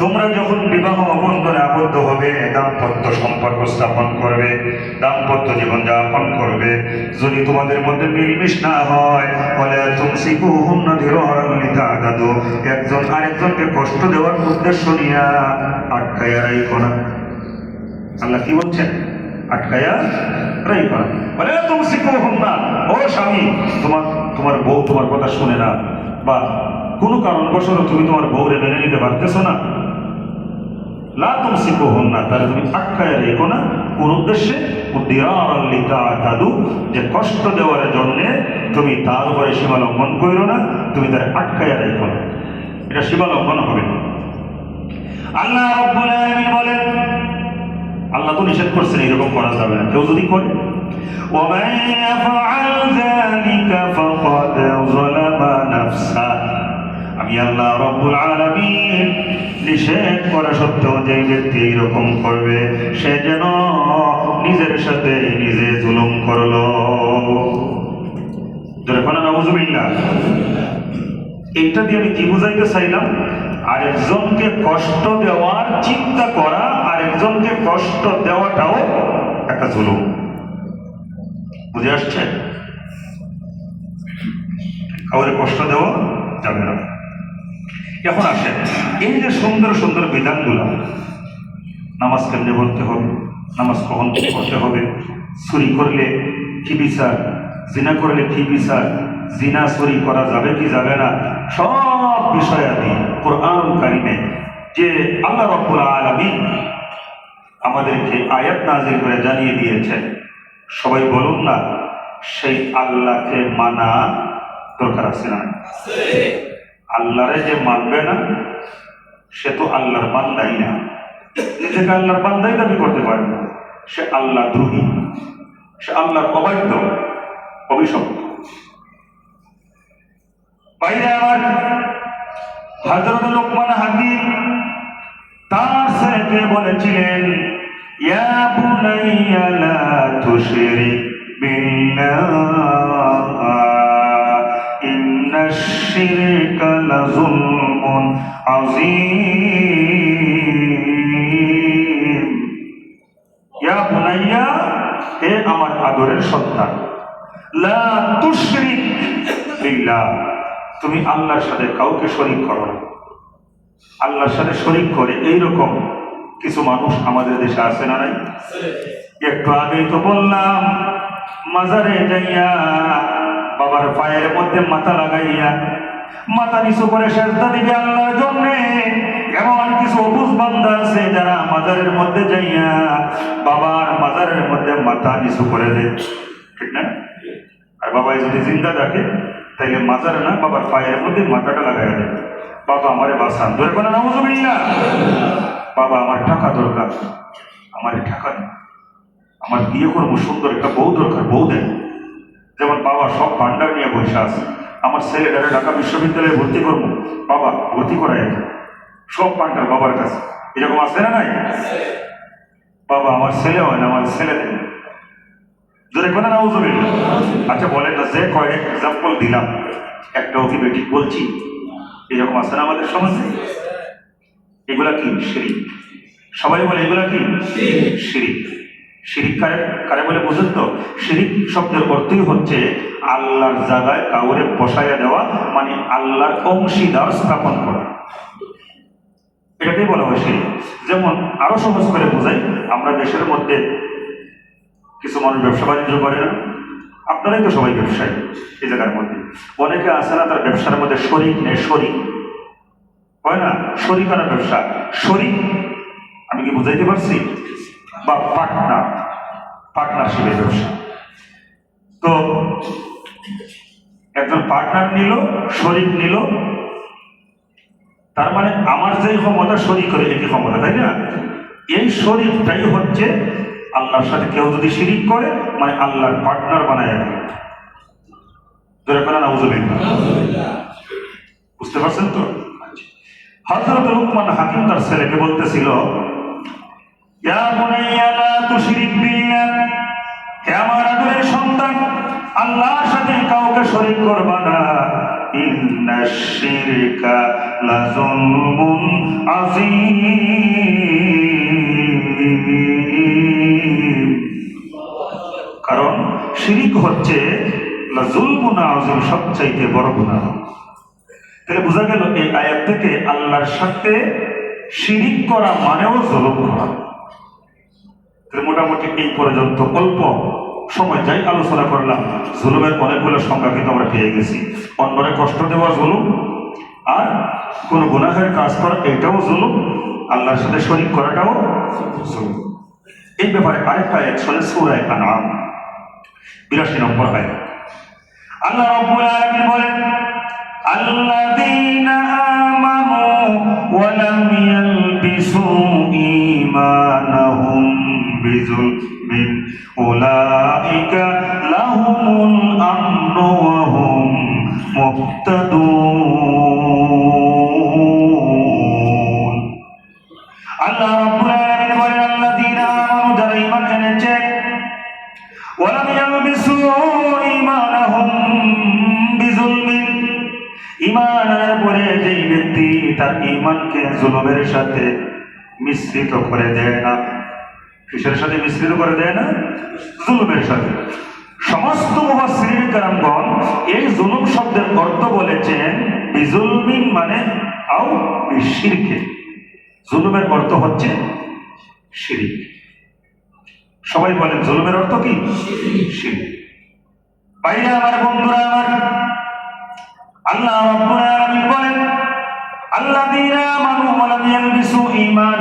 তোমরা যখন বিবাহ বন্ধনে আবদ্ধ হবে, দাম্পত্য সম্পর্ক স্থাপন করবে, দাম্পত্য জীবন যাপন করবে। যদি তোমাদের মধ্যে মিলমিশ না হয় বলে তুমসিকু হুন্নদিরু একজন আরেকজনকে কষ্ট দেওয়ার উদ্দেশ্য নিয়ে আটকাইয়া রাইখো না। আল্লাহ কি বলছেন? আটকায়া রাই করা বলে তুমি শিখো না ও স্বামী, তোমার তোমার বউ তোমার কথা শুনে না। বা কোনো কারণবশত তুমি তোমার বউরে মেনে নিতে পারতেছো না। লা তুমি শিখো হন না তাহলে তুমি আটকায়া রেখো না। কোন উদ্দেশ্যে? দাদু যে কষ্ট দেওয়ার জন্য তুমি তার উপরে সীমা লঙ্ঘন করো না, তুমি তার আটকায়া রেখো না। এটা সীমা লঙ্ঘন হবে। আল্লাহ রাব্বুল আলামিন বলেন, আল্লাহ তো নিষেধ করছেন, এরকম করা যাবে না। কেউ যদি করে ومن يفعل ذلك فقد ظلم نفسه আমি আল্লাহ রব্বুল আলামিন নিষেধ করা সত্ত্বেও যে ব্যক্তি এইরকম করবে সে যেন নিজের সাথে নিজে জুলুম করলো জোরে কোন নাউজুবিল্লাহ এইটা দিয়ে আমি কি বুঝাইতে চাইলাম আরেকজনকে কষ্ট দেওয়ার চিন্তা করা আরেকজনকে কষ্ট দেওয়াটাও একটা জুলুম বুঝে আসছে? কাউরে কষ্ট দেওয়া যাবে না। এখন আসেন, এই যে সুন্দর সুন্দর বিধানগুলো, নামাজ কেমনে পড়তে হবে, নামাজ কখন পড়তে হবে, চুরি করলে কি বিচার, জিনা করলে কি বিচার, জিনা চুরি করা যাবে কি যাবে না, সব বিষয়াদি কোরআন কারিমে যে আল্লাহ রব্বুল আলামিন আমাদেরকে আয়াত নাজিল করে জানিয়ে দিয়েছেন। সবাই বলুন না, সেই আল্লাহকে মানা দরকার আছে না আল্লাহরে যে মানবে না, সে তো আল্লাহর বান্দাই না। নিজেকে আল্লাহর বান্দাই দাবি করতে পারে না। সে আল্লাহ দ্রোহী, সে আল্লাহর অবাধ্য অভিশপ্ত। বাইরে আমার হজরত লোকমান হাকিম তার ছেলেকে বলেছিলেন, ইয়া বুনাইয়া লা তুশরিক বিল্লাহ ইন্নাশ শিরকা লাযুলমুন আযীম ইয়া বুনাইয়া হে আমার আদরের সন্তান, লা তুশরিক বিল্লাহ, তুমি আল্লাহর সাথে কাউকে শরীক করো আল্লাহর সাথে শরিক করে এইরকম কিছু মানুষ আমাদের দেশে আছে না নাই? একটু আগেই তো বললাম, মাজারে যাইয়া বাবার পায়ের মধ্যে মাথা লাগাইয়া, মাথা নিচু করে সেজদা দিবে আল্লাহর জন্য। এমন কিছু অবুজ বান্দা আছে যারা মাজারের মধ্যে যাইয়া বাবার মাজারের মধ্যে মাথা নিচু করে দেয়। ঠিক না? আর বাবাই যদি জিন্দা থাকে, তাইলে মাজার না, বাবার পায়ের মধ্যে মাথাটা লাগাইয়া দেয়। বাবা আমারে বাসান ধরে নামজুবিল্লা বাবা, আমার টাকা দরকার। আমার টাকা নেই আমার বিয়ে করব, সুন্দর একটা বউ দরকার, বউ দেয় যেমন বাবা, সব ভান্ডার নিয়ে বসে আছে। আমার ছেলেটারে ঢাকা বিশ্ববিদ্যালয়ে ভর্তি করব। বাবা, ভর্তি করাই দেয় সব ভান্ডার বাবার কাছে। এরকম আছে না নাই? বাবা, আমার ছেলে হয় না, আমার ছেলে দেয় জোরে কোনো নাউজুবিল্লা আচ্ছা বলেন না, যে কয়েক এক্সাম্পল দিলাম। একটা কি বেঠিক বলছি? এরকম আছে না আমাদের সমাজে? এগুলা কি? শিরিক। সবাই বলে এগুলা কি? শিরিক। শিরিক কারে কারে বলে বুঝেন তো? শিরিক শব্দের অর্থই হচ্ছে আল্লাহর জায়গায় কাউরে বসাইয়া দেওয়া মানে আল্লাহর অংশীদার স্থাপন করা। এটাকেই বলা হয় শিরিক। যেমন আরও সহজ করে বোঝাই, আমরা দেশের মধ্যে কিছু মানুষ ব্যবসা বাণিজ্য করে না। আপনারাই তো সবাই ব্যবসায়ী এই জায়গার মধ্যে। অনেকে আছে না, তার ব্যবসার মধ্যে শরিক নেই, শরিক। হয় না? শরিকানা ব্যবসা। শরিক, আমি কি বুঝাইতে পারছি? বা পার্টনার পার্টনারশিপের ব্যবসা তো একজন পার্টনার নিল, শরিক নিল, তার মানে আমার যে ক্ষমতা, শরিক করে একই ক্ষমতা, তাই না? এই শরিকটাই হচ্ছে আল্লাহর সাথে কেউ যদি শিরিক করে মানে আল্লাহর পার্টনার বানায় বুঝতে পারছেন তো? হযরত লুকমান হাকিম তার ছেলেকে বলতেছিল সন্তান, আল্লাহর সাথে কাউকে না। কারণ শিরিক হচ্ছে সবচাইতে বড় গুণা তাহলে বোঝা গেল এই আয়াত থেকে আল্লাহর সাথে শিরিক করা মানেও জলম করা। মোটামুটি এই পর্যন্ত অল্প সময় যাই আলোচনা করলাম। জুলুমের অনেকগুলো সংখ্যা কিন্তু আমরা পেয়ে গেছি। অন্যরে কষ্ট দেওয়া জুলুম, আর কোনো গুনাহের কাজ করা এটাও জুলুম। আল্লাহর সাথে শরিক করাটাও জুলুম। এই ব্যাপারে আরেকটা এক সলে সৌরায় আনাম বিরাশি নম্বর হয় আল্লাহ বলেন, আল্লাযীনা আমানু ওয়া লাম ইয়ালবিসু بظلم أولئك لهم الأمن وهم مهتدون আল্লাহ রাব্বুল আলামিন বলেন আল্লাযীনা আমানু যারা ঈমান এনেছে ওয়ালাম ইয়ালবিসু ঈমানাহুম বিজুলমিন ঈমান আনার পরে যেই ব্যক্তি তার ঈমানকে জুলুমের সাথে মিশ্রিত করে দেয় না কিসের সাথে মিশ্রিত করে দেয় না, জুলুমের সাথে। সমস্ত মুফাসসিরিন কারামগণ এই জুলুম শব্দের অর্থ বলেছেন, বিজুলমিন মানে আও বিশিরকে। জুলুমের অর্থ হচ্ছে শিরিক। সবাই বলেন, জুলুমের অর্থ কি? শিরিক। বাইরে আমার বন্ধুরা আমার, আল্লাহ বলেন, আল্লাযীনা আমানু ওয়া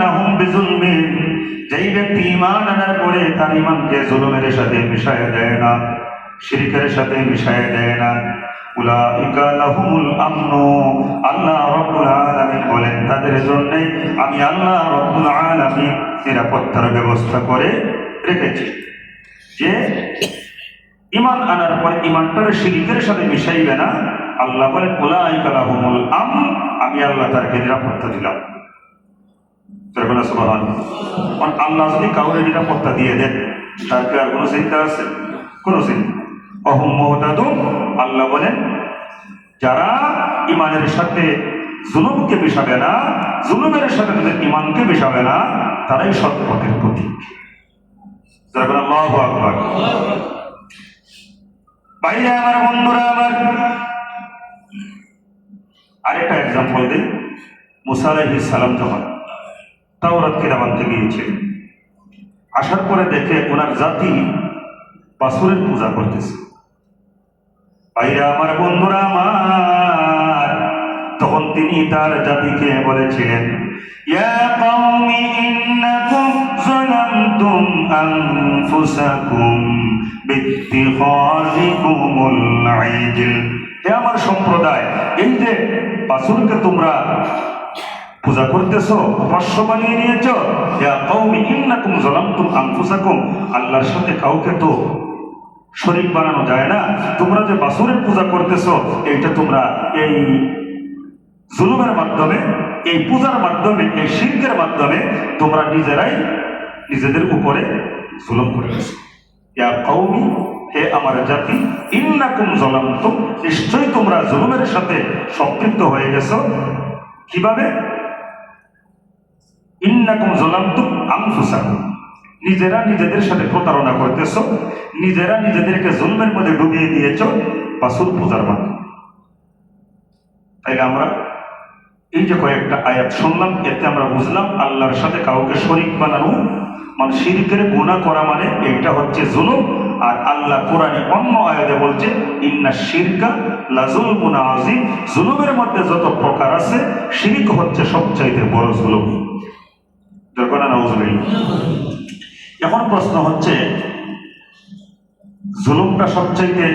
লাম বিজুলমিন। যেই ব্যক্তি ইমান আনার পরে তার ঈমানকে জুলুমের সাথে মিশায় দেয় না, শিরকের সাথে মিশায় দেয় না। আল্লাহ বলেন, তাদের আমি আল্লাহ নিরাপত্তার ব্যবস্থা করে রেখেছি। যে ইমান আনার সাথে মিশাইবে না, আল্লাহ আম আমি আল্লাহ তারকে নিরাপত্তা দিলাম। আল্লাহ যদি কাউরে নিরাপত্তা দিয়ে দেন, তার কি আর কোনো চিন্তা আছে? কোনো চিন্তা অহম মহতাদুম আল্লাহ বলেন, যারা ইমানের সাথে জুলুমকে মিশাবে না, জুলুমের সাথে তাদের ইমানকে মিশাবে না, তারাই সৎ পথের প্রতীক। বাইরে আমার বন্ধুরা, আমার আরেকটা এক্সাম্পল দিই। মুসা সালাম যখন তাওরাত কিতাব আনতে গিয়েছিলেন আসার পরে দেখে ওনার জাতি বাসুরের পূজা করতেছে। ভাইরা, আমার বন্ধুরা, আমার। তখন তিনি তার জাতিকে বলেছিলেন, ইয়া আমার সম্প্রদায়, এই যে বাসুরকে তোমরা পূজা করতেছো উপাস্য বানিয়ে নিয়েছ? ইয়া কওমি, ইন্নাকুম যালামতুম আনফুসাকুম। আল্লাহর সাথে কাউকে তো শরীক বানানো যায় না। তোমরা যে বাসুরের পূজা করতেছো, এইটা তোমরা এই জুলুমের মাধ্যমে, এই পূজার মাধ্যমে, এই শিল্পের মাধ্যমে তোমরা নিজেরাই নিজেদের উপরে জুলুম করতেছো ইয়া কওমি, হে আমার জাতি, ইন্নাকুম যালামতুম। নিশ্চয়ই তোমরা জুলুমের সাথে সম্পৃক্ত হয়ে গেছো। কীভাবে? ইন্নাকুম নিজেরা নিজেদের সাথে প্রতারণা করতেছ, নিজেরা নিজেদেরকে জুলমের মধ্যে ডুবিয়ে দিয়েছ বাসুর পূজার তাইলে আমরা এই যে কয়েকটা আয়াত শুনলাম, এতে আমরা বুঝলাম আল্লাহর সাথে কাউকে শরিক বানানো মানে শিরকের গুণা করা মানে এটা হচ্ছে জুলুম, আর আল্লাহ কোরআনে অন্য আয়াতে বলছে, ইন্না শিরকা লাজুল গুনা আজিম জুলুমের মধ্যে যত প্রকার আছে, শিরিক হচ্ছে সবচাইতে বড় জুলুম। এখন প্রশ্ন হচ্ছে, জুলুমটা সবচাইতে,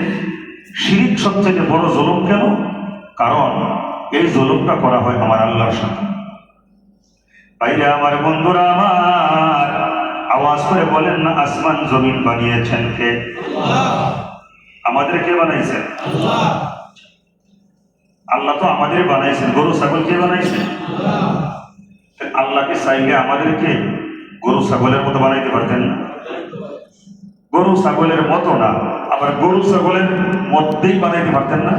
শিরিক সবচাইতে বড় জুলুম কেন? কারণ এই জুলুমটা করা হয় আমার আল্লাহর সাথে। বাইরে আমার বন্ধুরা আমার আওয়াজ করে বলেন না, আসমান জমিন বানিয়েছেন কে? আমাদের কে বানাইছেন? আল্লাহ তো আমাদের বানাইছেন। গরু, ছাগল কে বানাইছেন? আল্লাহকে চাইলে আমাদেরকে গরু, ছাগলের মতো বানাইতে পারতেন না। গরু, ছাগলের মতো না, আবার গরু, ছাগলের মধ্যেই বানাইতে পারতেন না।